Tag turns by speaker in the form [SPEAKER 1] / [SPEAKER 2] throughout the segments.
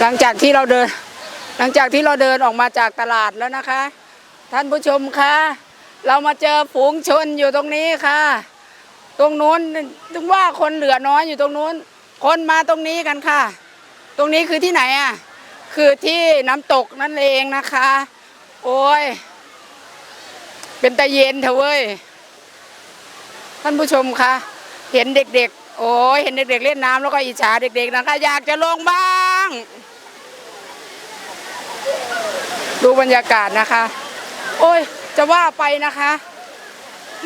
[SPEAKER 1] หลังจากที่เราเดิน หลังจากที่เราเดินออกมาจากตลาดแล้วนะคะ ท่านผู้ชมคะเรามาเจอฝูงชนอยู่ตรงนี้ค่ะ ตรงนู้นถึงว่าคนเหลือน้อยอยู่ตรงนู้น คนมาตรงนี้กันค่ะ ตรงนี้คือที่ไหนอะคือที่น้ำตกนั่นเองนะคะ โอ้ย เป็นตะเย็นเถอะเว้ยท่านผู้ชมคะเห็นเด็กๆ โอ้ยเห็นเด็กๆ เล่นน้ำแล้วก็อิจฉาเด็กๆนะคะ อยากจะลงบ้าง ดูบรรยากาศนะคะ โอ้ย จะว่าไปนะคะ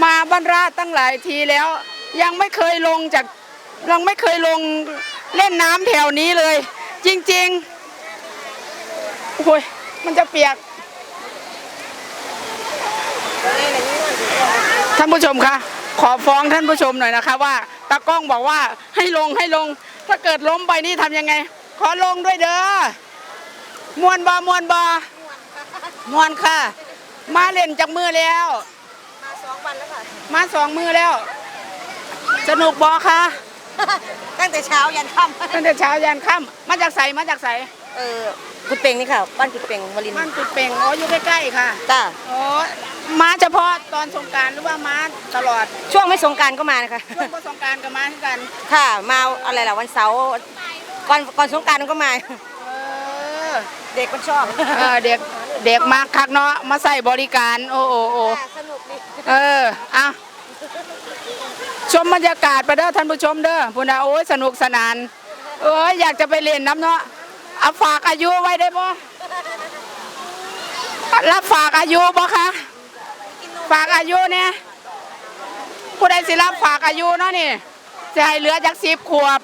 [SPEAKER 1] มาบรรราตั้งหลายทีแล้ว ยังไม่เคยลงจากยังไม่เคยลงเล่นน้ำแถวนี้เลย จริงๆโอ้ยมันจะเปียกท่านผู้ชมคะขอฟ้องท่านผู้ชมหน่อยนะคะ ว่าตากล้องบอกว่าให้ลงให้ลง ถ้าเกิดล้มไปนี่ทำยังไง ขอลงด้วยเด้อมวนบอมวนบอ มวนค่ะ มาเล่นจากมือแล้ว
[SPEAKER 2] มาสองวันแล้วค่ะ
[SPEAKER 1] มาสองมือแล้ว สนุกบอคะ
[SPEAKER 2] ตั้งแต่เช้ายันค่
[SPEAKER 1] ตั้งแต่เช้ายันค่ำมาจากใสมาจากใสำ
[SPEAKER 2] เออกุดเป่งนี่ค่ะ บ้านกุดเป่งวลินทร์
[SPEAKER 1] มันตุดเป่งอ๋ออยู่ใกล้ๆค่ะ
[SPEAKER 2] จ้า
[SPEAKER 1] โอ้มาเฉพาะตอนสงกรารหรือว่ามาตลอด
[SPEAKER 2] ช่วงไม่สงกรารก็มานะคะ
[SPEAKER 1] ช่วงบ่สงกรารก็มาเหมือนกัน
[SPEAKER 2] ค่ะ มาอะไรล่ะวันเสาร์ก่อนก่อนสงกรารก็มา
[SPEAKER 1] เออ
[SPEAKER 2] เด็กมันชอบ
[SPEAKER 1] เออเด็ก เด็กมากคักเนาะมาใส่บริการ โอ้โอ้โอ้
[SPEAKER 2] สนุกดี
[SPEAKER 1] เออเอาชมบรรยากาศไปเด้อท่านผู้ชมเด้อพูดนะโอ้ยสนุกสนานเอ้ยอยากจะไปเล่นน้ำเนาะเอาฝากอายุไว้ได้บ่รับฝากอายุบ่คะฝากอายุเนี่ยผู้ใดสิรับฝากอายุเนาะนี่จะให้เหลือจากสิบขวบ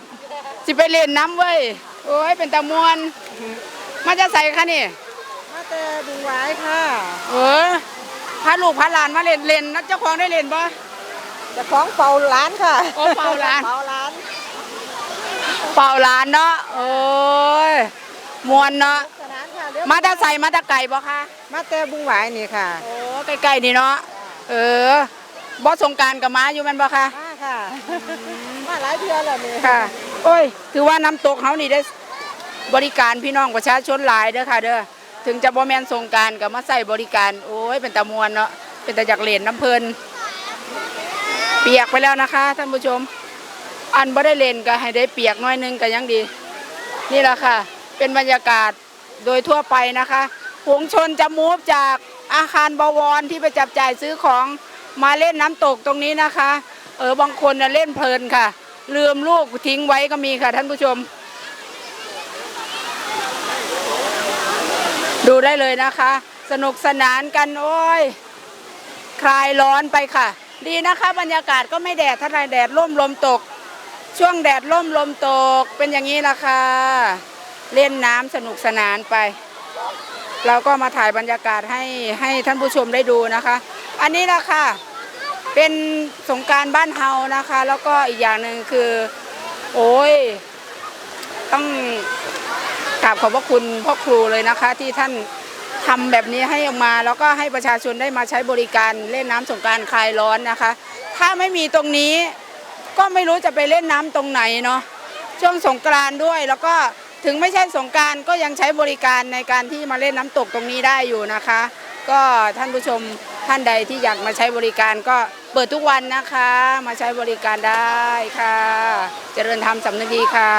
[SPEAKER 1] สิไปเล่นน้ำเว้ยโอ้ยเป็นตะมวนมาจะใส่คะนี่
[SPEAKER 2] มา แต่บุงไว้ค่ะ
[SPEAKER 1] เออพาลูกพาหลานมาเล่นเล่นนักเจ้าของได้เล่นบ่
[SPEAKER 2] จะคล้องเป่าร้านค่ะ
[SPEAKER 1] โอ้เป่าร้าน
[SPEAKER 2] เป่าร้าน
[SPEAKER 1] เป่าหลานเนาะโอ้ยมวนเนาะ
[SPEAKER 2] สนานค่ะเดี๋ยว
[SPEAKER 1] มาแตาใส่มาแตาไก่บ่คะ
[SPEAKER 2] มาแต่บุงไว้นี่ค่ะ
[SPEAKER 1] โอ้ใกล้ๆนี่เนาะเออบ่สงกรารกับมาอยู่แม่นบ่คะ
[SPEAKER 2] มาค่ะมาหลายเดือนแล้วนี่
[SPEAKER 1] ค่ะ โอ้ย ถือว่าน้ำตกเฮานี่ได้บริการพี่น้องประชาชนหลายเด้อค่ะ เด้อ ถึงจะบ่แม่นสงการก็มาใส่บริการ โอ้ยเป็นตะมวนเนาะเป็นตะอยากเล่นน้ำเพลินเปียกไปแล้วนะคะ ท่านผู้ชม อันบ่ได้เลนก็ให้ได้เปียกน้อยนึงก็ยังดี นี่แหละค่ะ เป็นบรรยากาศโดยทั่วไปนะคะฝูงชนจะมูฟจากอาคารบวรที่ไปจับจ่ายซื้อของมาเล่นน้ำตกตรงนี้นะคะ เออบางคนนะเล่นเพลินค่ะ ลืมลูกทิ้งไว้ก็มีค่ะท่านผู้ชม ดูได้เลยนะคะ สนุกสนานกันโอ้ยคลายร้อนไปค่ะ ดีนะคะ บรรยากาศก็ไม่แดดเท่าไรแดดร่มลมตก ช่วงแดดร่มลมตกเป็นอย่างนี้ละค่ะ เล่นน้ำสนุกสนานไป เราก็มาถ่ายบรรยากาศให้ให้ท่านผู้ชมได้ดูนะคะ อันนี้ละค่ะ เป็นสงการบ้านเฮานะคะ แล้วก็อีกอย่างหนึ่งคือ โอ้ยต้อง กราบขอบพระคุณพ่อครูเลยนะคะ ที่ท่านทำแบบนี้ให้ออกมาแล้วก็ให้ประชาชนได้มาใช้บริการเล่นน้ำสงการคลายร้อนนะคะ ถ้าไม่มีตรงนี้ก็ไม่รู้จะไปเล่นน้ำตรงไหนเนาะช่วงสงกรานด้วยแล้วก็ถึงไม่ใช่สงการก็ยังใช้บริการในการที่มาเล่นน้ำตกตรงนี้ได้อยู่นะคะ ก็ท่านผู้ชมท่านใดที่อยากมาใช้บริการก็เปิดทุกวันนะคะ มาใช้บริการได้ค่ะ เจริญธรรมสำนึกดีค่ะ